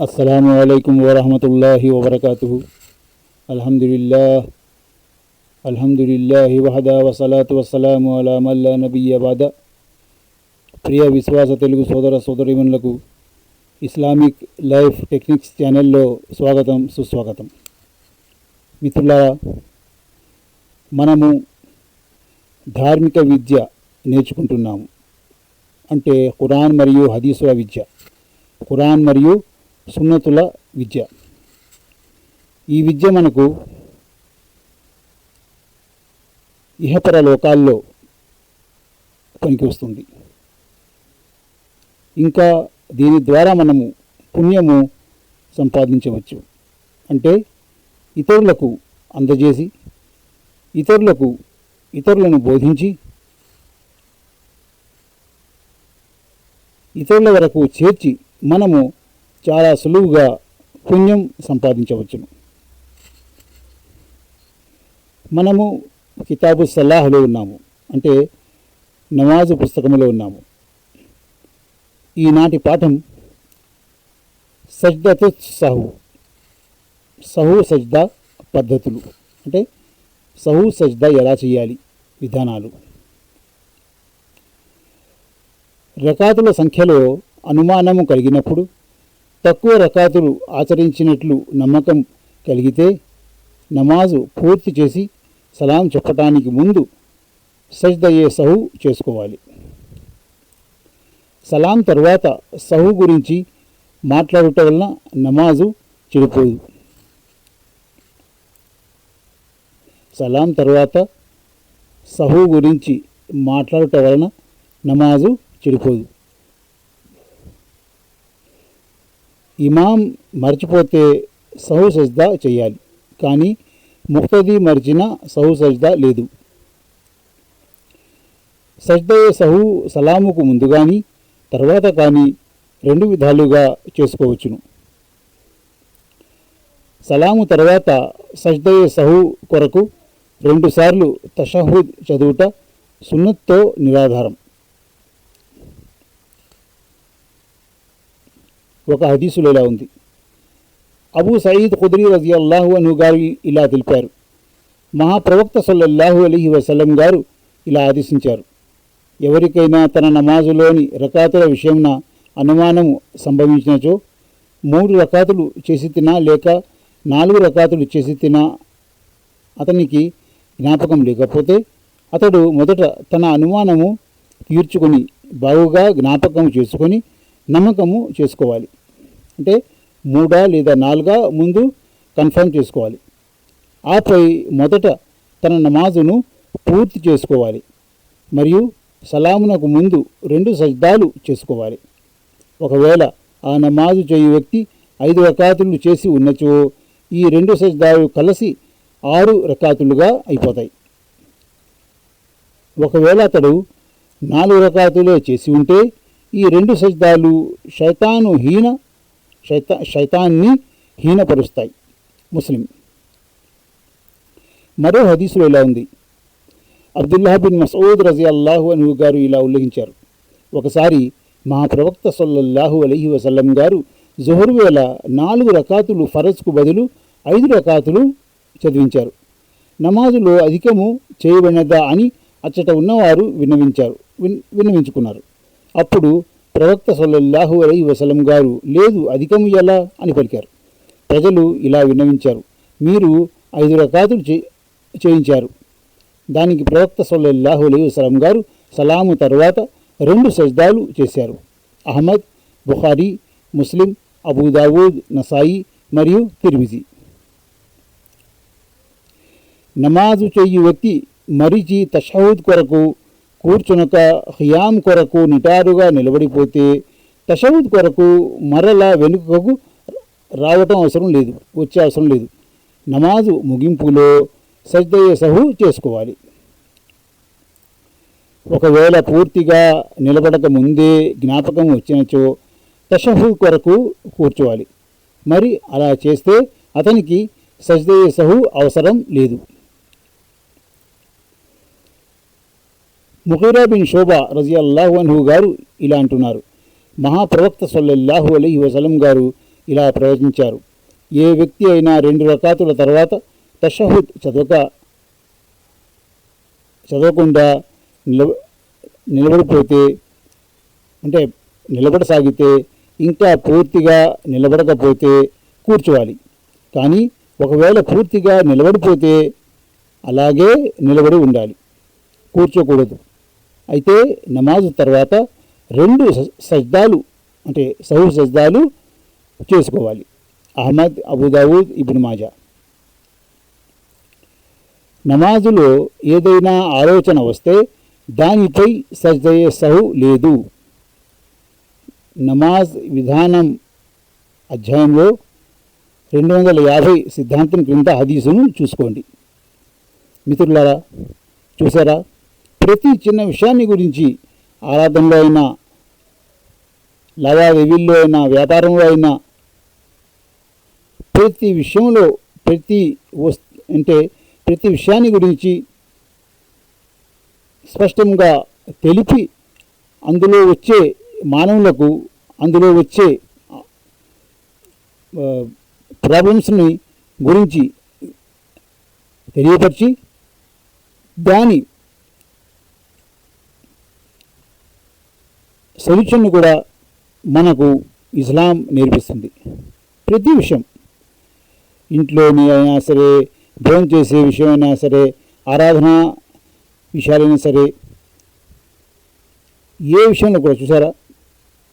అస్సలం అయికు వరహమతుల్లాహి వబర్కతు అల్హమ్దుల్లా అల్హమ్దుల్లాహి వహదా వసలాతు వసలాము అలా మల్లా నబీయబాద ప్రియ విశ్వాస తెలుగు సోదర సోదరిమణులకు ఇస్లామిక్ లైఫ్ టెక్నిక్స్ ఛానల్లో స్వాగతం సుస్వాగతం మిత్రులారా మనము ధార్మిక విద్య నేర్చుకుంటున్నాము అంటే ఖురాన్ మరియు హదీసుల విద్య ఖురాన్ మరియు సున్నతుల విద్య. ఈ విద్య మనకు ఇహపర లోకాల్లో పనికి వస్తుంది. ఇంకా దీని ద్వారా మనము పుణ్యము సంపాదించవచ్చు. అంటే ఇతరులకు అందజేసి ఇతరులకు ఇతరులను బోధించి ఇతరుల వరకు చేర్చి మనము చాలా సులువుగా పుణ్యం సంపాదించవచ్చును. మనము కితాబు సలాహలో ఉన్నాము. అంటే నమాజు పుస్తకంలో ఉన్నాము. ఈనాటి పాఠం సజ్దతు సహు సహు సజ్దా పద్ధతులు. అంటే సహు సజ్దా ఎలా చేయాలి విధానాలు. రకాతుల సంఖ్యలో అనుమానము కలిగినప్పుడు తక్కువ రకాతులు ఆచరించినట్లు నమ్మకం కలిగితే నమాజు పూర్తి చేసి సలాం చెప్పటానికి ముందు సజ్దయే సహు చేసుకోవాలి. సలాం తర్వాత సహు గురించి మాట్లాడటం వలన నమాజు చెడిపోదు. సలాం తర్వాత సహు గురించి మాట్లాడటం వలన నమాజు చెడిపోదు. ఇమాం మర్చిపోతే సహు సజ్దా చేయాలి. కానీ ముక్తది మర్చిన సహు సజ్దా లేదు. సజ్దయే సహు సలాముకు ముందు కానీ తర్వాత కానీ రెండు విధాలుగా చేసుకోవచ్చును. సలాము తర్వాత సజ్దయే సహు కొరకు రెండుసార్లు తషహుద్ చదువుట సున్నత్తో నిరాధారం. ఒక హదీసులో ఇలా ఉంది. అబూ సయీద్ ఖుద్రీ రజియల్లాహు అను గారు ఇలా తెలిపారు. మహాప్రవక్త సల్లల్లాహు అలీహి వసలం గారు ఇలా ఆదేశించారు. ఎవరికైనా తన నమాజులోని రకాతుల విషయంన అనుమానము సంభవించినచో మూడు రకాతులు చేసి తినా లేక నాలుగు రకాతులు చేసి తినా అతనికి జ్ఞాపకం లేకపోతే అతడు మొదట తన అనుమానము తీర్చుకొని బాగుగా జ్ఞాపకం చేసుకొని నమ్మకము చేసుకోవాలి. అంటే మూడా లేదా నాలుగా ముందు కన్ఫర్మ్ చేసుకోవాలి. ఆపై మొదట తన నమాజును పూర్తి చేసుకోవాలి. మరియు సలామునకు ముందు రెండు సజ్దాలు చేసుకోవాలి. ఒకవేళ ఆ నమాజు చేయు వ్యక్తి ఐదు రకాతులు చేసి ఉన్నచో ఈ రెండు సజ్దాలు కలిసి ఆరు రకాతులుగా అయిపోతాయి. ఒకవేళ అతడు నాలుగు రకాతులే చేసి ఉంటే ఈ రెండు సజ్దాలు శైతాను హీన శైతా శైతాన్ని హీనపరుస్తాయి. ముస్లిం. మరో హదీసులో ఇలా ఉంది. అబ్దుల్లా బిన్ మసూద్ రజీ అల్లాహు అను గారు ఇలా ఉల్లేఖించారు. ఒకసారి మా ప్రవక్త సల్లల్లాహు అలహి వసల్లం గారు జుహర్ వేళ నాలుగు రకాతులు ఫరజ్కు బదులు ఐదు రకాతులు చదివించారు. నమాజులో అధికము చేయబడినదా అని అచ్చట ఉన్నవారు విన్నవించారు విన్ విన్నవించుకున్నారు. అప్పుడు ప్రవక్త సల్లల్లాహు అలై వసలం గారు లేదు అధికము ఎలా? అని పలికారు. ప్రజలు ఇలా విన్నవించారు. మీరు ఐదు రకాతులు చేయించారు. దానికి ప్రవక్త సల్లల్లాహు అలై వసలం గారు సలాము తర్వాత రెండు సజ్దాలు చేశారు. అహ్మద్ బుఖారీ ముస్లిం అబూదావూద్ నసాయి మరియు తిర్మిజీ. నమాజు చెయ్యి వ్యక్తి మరిచి తషహూద్ కొరకు కూర్చునక ఖియాం కొరకు నిటారుగా నిలబడిపోతే తషవుద్ కొరకు మరలా వెనుకకు రావటం అవసరం లేదు వచ్చే అవసరం లేదు. నమాజు ముగింపులో సజ్దయ సహు చేసుకోవాలి. ఒకవేళ పూర్తిగా నిలబడక ముందే జ్ఞాపకం వచ్చినచో తషహు కొరకు కూర్చోవాలి. మరి అలా చేస్తే అతనికి సజ్దయ సహు అవసరం లేదు. ముఖీరా బిన్ శోభా రజియల్లాహు అన్హు గారు ఇలా అంటున్నారు. మహాప్రవక్త సల్లల్లాహు అలీ వసలం గారు ఇలా ప్రవచించారు. ఏ వ్యక్తి అయినా రెండు రకాతుల తర్వాత తషహుద్ చదవక చదవకుండా నిలబ నిలబడిపోతే అంటే నిలబడసాగితే ఇంకా పూర్తిగా నిలబడకపోతే కూర్చోవాలి. కానీ ఒకవేళ పూర్తిగా నిలబడిపోతే అలాగే నిలబడి ఉండాలి. కూర్చోకూడదు. అయితే నమాజ్ తర్వాత రెండు స- సజ్దాలు అంటే సహు సజ్దాలు చేసుకోవాలి. అహ్మద్ అబుదావుద్ ఇబిన్ మాజా. నమాజులో ఏదైనా ఆలోచన వస్తే దానిపై సజ్దయే సహు లేదు. నమాజ్ విధానం అధ్యాయంలో రెండు వందల యాభై సిద్ధాంతం క్రింద హదీసును చూసుకోండి. మిత్రులారా చూసారా ప్రతి చిన్న విషయాన్ని గురించి ఆరాధనలో అయినా లావాదేవీల్లో అయినా వ్యాపారంలో అయినా ప్రతి విషయంలో ప్రతి వస్తు అంటే ప్రతి విషయాన్ని గురించి స్పష్టంగా తెలిపి అందులో వచ్చే మానవులకు అందులో వచ్చే ప్రాబ్లమ్స్ని గురించి తెలియపరిచి దాని సొల్యూషన్ కూడా మనకు ఇస్లాం నేర్పిస్తుంది. ప్రతి విషయం. ఇంట్లోని అయినా సరే భోజనం చేసే విషయమైనా సరే ఆరాధన విషయాలైనా సరే ఏ విషయంలో కూడా చూసారా?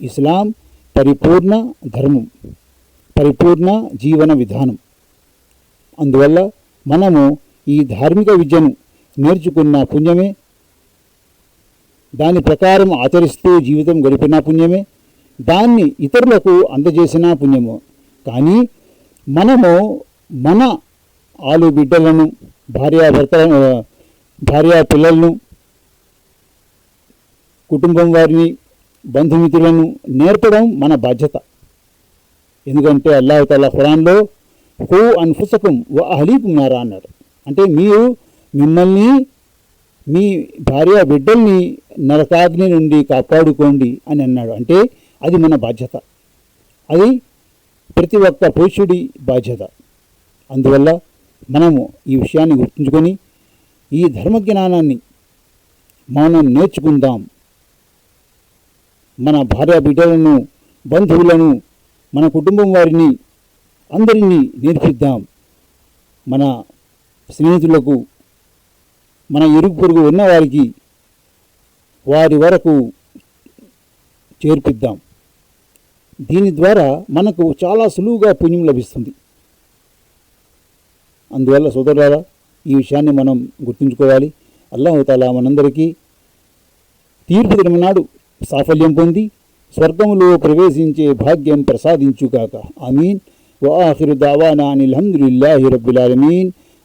ఇస్లాం పరిపూర్ణ ధర్మం పరిపూర్ణ జీవన విధానం. అందువల్ల మనము ఈ ధార్మిక విద్యను నేర్చుకున్న పుణ్యమే దాని ప్రకారం ఆచరిస్తూ జీవితం గడిపిన పుణ్యమే దాన్ని ఇతరులకు అందజేసిన పుణ్యము. కానీ మనము మన ఆలు బిడ్డలను భార్యాభర్త భార్యా పిల్లలను కుటుంబం వారిని బంధుమిత్రులను నేర్పడం మన బాధ్యత. ఎందుకంటే అల్లాహ్ ఖురాన్లో హూ అన్ఫుసకం వ అహలీకుం నారా అన్నాడు అంటే మీరు మిమ్మల్ని మీ భార్య బిడ్డల్ని నరకాగ్ని నుండి కాపాడుకోండి అని అన్నాడు. అంటే అది మన బాధ్యత. అది ప్రతి ఒక్క పురుషుడి బాధ్యత. అందువల్ల మనము ఈ విషయాన్ని గుర్తుంచుకొని ఈ ధర్మజ్ఞానాన్ని మనం నేర్చుకుందాం. మన భార్య బిడ్డలను బంధువులను మన కుటుంబం వారిని అందరినీ నేర్పిద్దాం. మన స్నేహితులకు మన ఇరుగు పొరుగు ఉన్నవారికి వారి వరకు చేర్పిద్దాం. దీని ద్వారా మనకు చాలా సులువుగా పుణ్యం లభిస్తుంది. అందువల్ల సోదరులారా ఈ విషయాన్ని మనం గుర్తుంచుకోవాలి. అల్లాహతాలా మనందరికీ తీర్పు దినమనాడు సాఫల్యం పొంది స్వర్గములో ప్రవేశించే భాగ్యం ప్రసాదించుగాక. ఆమీన్. వాహిరు దావానా అనిల్ హందుల్లాహి రబ్బులాలమీన్